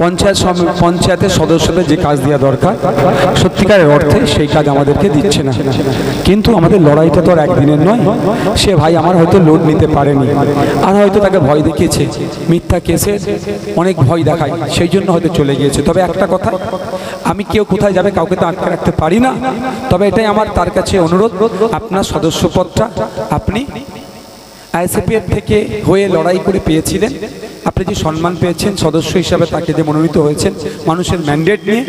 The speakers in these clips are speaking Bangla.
পঞ্চায়েত পঞ্চায়েতের সদস্যদের যে কাজ দেওয়া দরকার, সত্যিকারের অর্থে সেই কাজ আমাদেরকে দিচ্ছে না। কিন্তু আমাদের লড়াইটা তো আর একদিনের নয়। সে ভাই আমার হয়তো লোড নিতে পারেনি। আর হয়তো তাকে ভয় দেখিয়েছে। মিথ্যা কেসে অনেক ভয় দেখায়। সেই জন্য হয়তো চলে গিয়েছে। তবে একটা কথা, আমি কেউ কোথায় যাবে কাউকে তো আটকে রাখতে পারি না। তবে এটাই আমার তার কাছে অনুরোধ। আপনার সদস্যপদটা আপনি আইএসএফের থেকে হয়ে লড়াই করে পেয়েছিলেন। আপনি যে সম্মান পেয়েছেন, সদস্য হিসাবে তাকে যে মনোনীত হয়েছেন, মানুষের ম্যান্ডেট নিয়ে।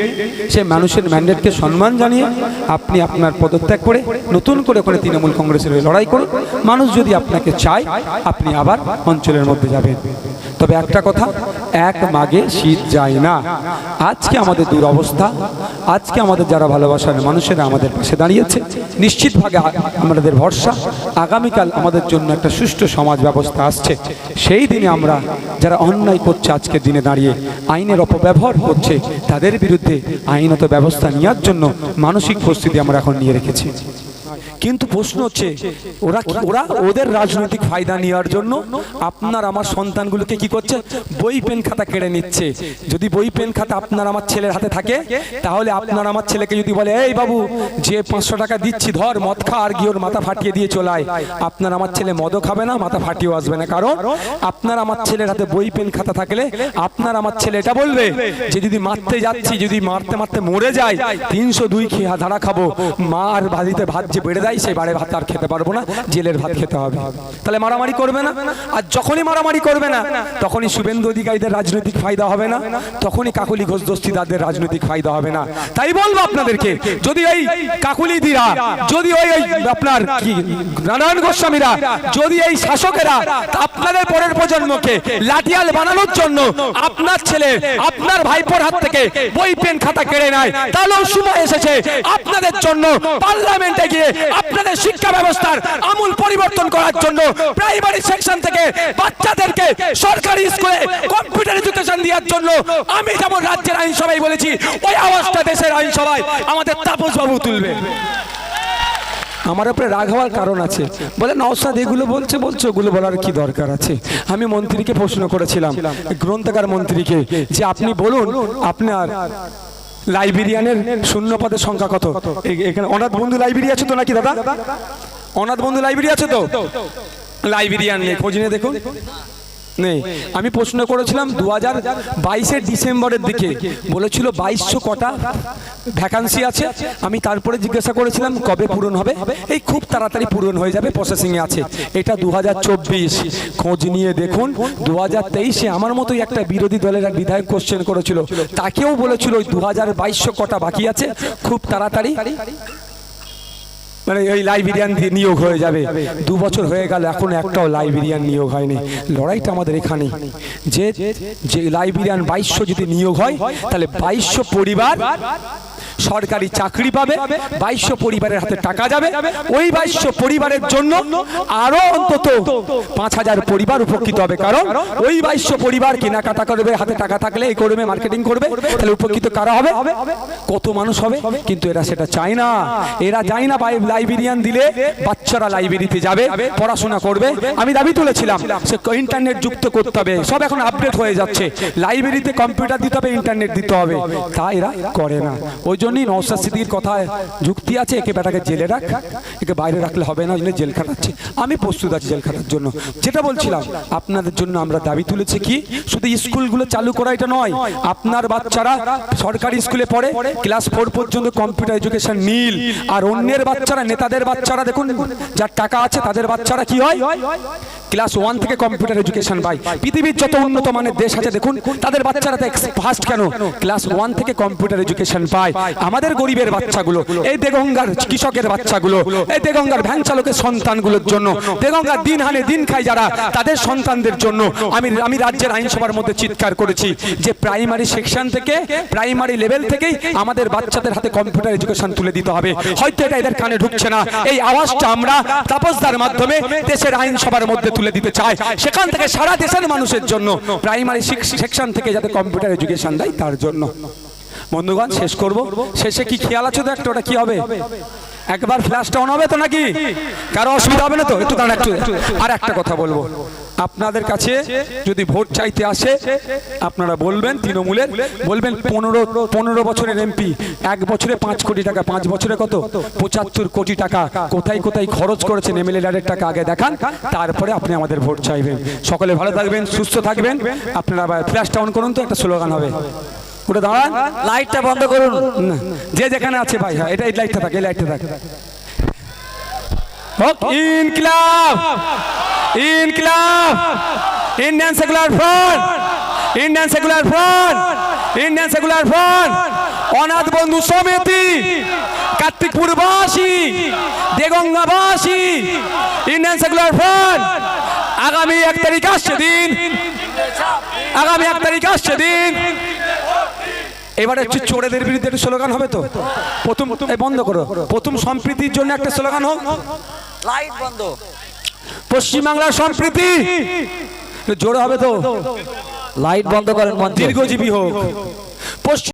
সেই মানুষের ম্যান্ডেটকে সম্মান জানিয়ে আপনি আপনার পদত্যাগ করে নতুন করে করে তৃণমূল কংগ্রেসের হয়ে লড়াই করুন। মানুষ যদি আপনাকে চায়, আপনি আবার অঞ্চলের মধ্যে যাবেন। তবে একটা কথা এক মাগে শীত যায় না। আজকে আমাদের দুরবস্থা, আজকে আমাদের যারা ভালোবাসার মানুষেরা আমাদের পাশে দাঁড়িয়েছে নিশ্চিতভাবে আমাদের ভরসা, আগামীকাল আমাদের জন্য একটা সুষ্ঠু সমাজ ব্যবস্থা আসছে। সেই দিনে আমরা যারা অন্যায় করছে আজকের দিনে দাঁড়িয়ে, আইনের অপব্যবহার করছে, তাদের বিরুদ্ধে আইনত ব্যবস্থা নেওয়ার জন্য মানসিক প্রস্তুতি আমরা এখন নিয়ে রেখেছি। কিন্তু প্রশ্ন হচ্ছে ওরা ওরা ওদের রাজনৈতিক ফায়দা নেওয়ার জন্য আপনার আমার সন্তানগুলোকে কি করছে? বই পেন খাতা কেড়ে নিচ্ছে। যদি বই পেন খাতা আপনার আমার ছেলের হাতে থাকে তাহলে আপনার আমার ছেলেকে যদি বলে এই বাবু যে পাঁচশো টাকা দিচ্ছি ধর মদ খা আর গিয়ে ওর মাথা ফাটিয়ে দিয়ে চলায় আপনার আমার ছেলে মদও খাবে না মাথা ফাটিয়েও আসবে না। কারণ আপনার আমার ছেলের হাতে বই পেন খাতা থাকলে আপনার আমার ছেলে এটা বলবে যে যদি মারতে যাচ্ছি যদি মারতে মারতে মরে যায় তিনশো দুই খেয়ে ধারা খাব। মা আর ভাজিতে ভাত যে বেড়ে দেয় সেই বারে ভাত আর খেতে পারব না, জেলের ভাত খেতে হবে। তাহলে মারামারি করবে না? আর যখনই মারামারি করবে না, তখনই শুভেন্দু অধিকারীদের রাজনৈতিক ফায়দা হবে না, তখনই কাকুলি ঘোষ দস্তিদারদের রাজনৈতিক ফায়দা হবে না। তাই বলব আপনাদেরকে, যদি এই কাকুলি দিরা, যদি ওই ওই আপনার কি, নারায়ণ গোস্বামীরা, যদি এই শাসকেরা আপনাদের পরের প্রজন্মকে লাঠিয়াল বানানোর জন্য আপনার ছেলে, আপনার ভাইপোর হাত থেকে বই, পেন, খাতা কেড়ে নেয় তাহলেও সময় এসেছে আপনাদের জন্য পার্লামেন্টে গিয়ে আপনাদের শিক্ষা ব্যবস্থার আমূল পরিবর্তন করার জন্য প্রাইমারি সেকশন থেকে বাচ্চাদেরকে সরকারি স্কুলে কম্পিউটার এডুকেশন দেওয়ার জন্য আমি যেমন রাজ্যের আইনসভায় বলেছি, ওই আওয়াজটা দেশের আইনসভায় আমাদের তাপস বাবু তুলবে। আমার উপরে রাগ হওয়ার কারণ আছে। বলে নওসাদ এগুলো বলছে বলছে, ওগুলো বলার কি দরকার আছে? আমি মন্ত্রীকে প্রশ্ন করেছিলাম, গ্রন্থাগার মন্ত্রীকে, যে আপনি বলুন, আপনার লাইব্রেরিয়ানের শূন্য পদের সংখ্যা কত? এখানে অনাথ বন্ধু লাইব্রেরি আছে তো নাকি দাদা? অনাথ বন্ধু লাইব্রেরি আছে তো? লাইব্রেরিয়ান নেই, খোঁজ নিয়ে দেখুন। নেই। আমি প্রশ্ন করেছিলাম দু হাজার বাইশের ডিসেম্বরের দিকে। বলেছিল বাইশশো কটা ভ্যাকান্সি আছে। আমি তারপরে জিজ্ঞাসা করেছিলাম, কবে পূরণ হবে? এই খুব তাড়াতাড়ি পূরণ হয়ে যাবে প্রসেসিংয়ে আছে। এটা দু হাজার চব্বিশ। খোঁজ নিয়ে দেখুন দু হাজার তেইশে আমার মতোই একটা বিরোধী দলের এক বিধায়ক কোশ্চেন করেছিল। তাকেও বলেছিল দু হাজার বাইশশো কটা বাকি আছে। খুব তাড়াতাড়ি। মানে ওই লাইব্রেরিয়ান দিয়ে নিয়োগ হয়ে যাবে। দু বছর হয়ে গেল, এখন একটাও লাইব্রেরিয়ান নিয়োগ হয়নি। লড়াইটা আমাদের এখানে যে যে লাইব্রেরিয়ান বাইশশো যদি নিয়োগ হয়, তাহলে বাইশশো পরিবার সরকারি চাকরি পাবে বাইশশো পরিবারের হাতে টাকা যাবে। ওই বাইশশো পরিবারের জন্য আরও অন্তত পাঁচ হাজার পরিবার উপকৃত হবে। কারণ ওই বাইশশো পরিবার কেনাকাটা করবে, হাতে টাকা থাকলে এই করবে, মার্কেটিং করবে, তাহলে উপকৃত কারা হবে? কত মানুষ হবে? কিন্তু এরা সেটা চায় না। এরা যায় না লাইব্রেরিয়ান দিলে বাচ্চারা লাইব্রেরিতে যাবে, পড়াশোনা করবে। আমি দাবি তুলেছিলাম, সে ইন্টারনেট যুক্ত করতে হবে। সব এখন আপডেট হয়ে যাচ্ছে। লাইব্রেরিতে কম্পিউটার দিতে হবে ইন্টারনেট দিতে হবে। তা এরা করে না। ওই জন্যই নওসাদ সিদ্দিকির কথায় যুক্তি আছে, একে বেটাকে জেলে রাখ, একে বাইরে রাখলে হবে না ওই জেল খাটাচ্ছে আমি প্রস্তুত আছি জেল খাটার জন্য। যেটা বলছিলাম, আপনাদের জন্য আমরা দাবি তুলেছি কি, শুধু স্কুলগুলো চালু করা এটা নয়, আপনার বাচ্চারা সরকারি স্কুলে পড়ে, ক্লাস ফোর পর্যন্ত কম্পিউটার এডুকেশন নীল, আর অন্যের বাচ্চারা, নেতাদের বাচ্চারা দেখুন, যার টাকা আছে তাদের বাচ্চারা কি হয়? ক্লাস ওয়ান থেকে কম্পিউটার এডুকেশন পাই পৃথিবীর যত উন্নত মানের দেশ আছে, দেখুন, তাদের বাচ্চারা তো ফার্স্ট কেন? ক্লাস ওয়ান থেকে কম্পিউটার এডুকেশন পায়। আমাদের গরিবের বাচ্চাগুলো, এই দেগঙ্গার কৃষকের বাচ্চাগুলো, এই দেগঙ্গার ভ্যান চালকের সন্তানগুলোর জন্য, দেগঙ্গার দিন হানে দিন খায় যারা, তাদের সন্তানদের জন্য আমি আমি রাজ্যের আইনসভার মধ্যে চিৎকার করেছি যে প্রাইমারি সেকশন থেকে প্রাইমারি লেভেল থেকেই আমাদের বাচ্চাদের হাতে কম্পিউটার এডুকেশন তুলে দিতে হবে। হয়তো এটা এদের কানে ঢুকছে না। এই আওয়াজটা আমরা তাপসদার মাধ্যমে দেশের আইনসভার মধ্যে তুলে দিতে চায়। সেখান থেকে সারা দেশের মানুষের জন্য প্রাইমারি সেকশন থেকে যাতে কম্পিউটার এডুকেশন দেয়, তার জন্য। বন্ধুগণ, শেষ করব। শেষে কি খেয়াল আছে তো একটা? ওটা কি হবে? একবার ফ্ল্যাশটা অন হবে তো নাকি? কারও অসুবিধা হবে না তো? একটু দাঁড়ান, একটু, আর একটা কথা বলব। আপনাদের কাছে যদি ভোট চাইতে আসে, আপনারা বলবেন তৃণমূলের, বলবেন পনেরো পনেরো বছরের এমপি এক বছরে পাঁচ কোটি টাকা, পাঁচ বছরে কত? পঁচাত্তর কোটি টাকা। কোথায় কোথায় খরচ করেছেন এমএলএ ডারের টাকা? আগে দেখান, তারপরে আপনি আমাদের ভোট চাইবেন। সকলে ভালো থাকবেন, সুস্থ থাকবেন। আপনারা ফ্ল্যাশটা অন করুন তো, একটা স্লোগান হবে। ওটা দাঁড়ান লাইটটা বন্ধ করুন। যে যেখানে আছে ভাই হ্যাঁ এটা এই লাইটটা থাকে, এই লাইটটা থাকে। ইনকিলাব ইনকিলাব Indian secular front Indian secular front Indian secular front অনাথ বন্ধু সমিতি, কার্তিকপুরবাসী, দেগঙ্গাবাসী ইন্ডিয়ান সেকুলার ফ্রন্ট আগামী এক তারিখ আসছে দিন, আগামী এক তারিখ আসছে দিন এবারে হচ্ছে চোরেদের বিরুদ্ধে একটা স্লোগান হবে তো? প্রথম বন্ধ করো। প্রথম সম্প্রীতির জন্য একটা স্লোগান হোক। লাইট বন্ধ। পশ্চিমবাংলার সম্প্রীতি। জোরে হবে তো? লাইট বন্ধ করেন দীর্ঘজীবী হোক। পশ্চিম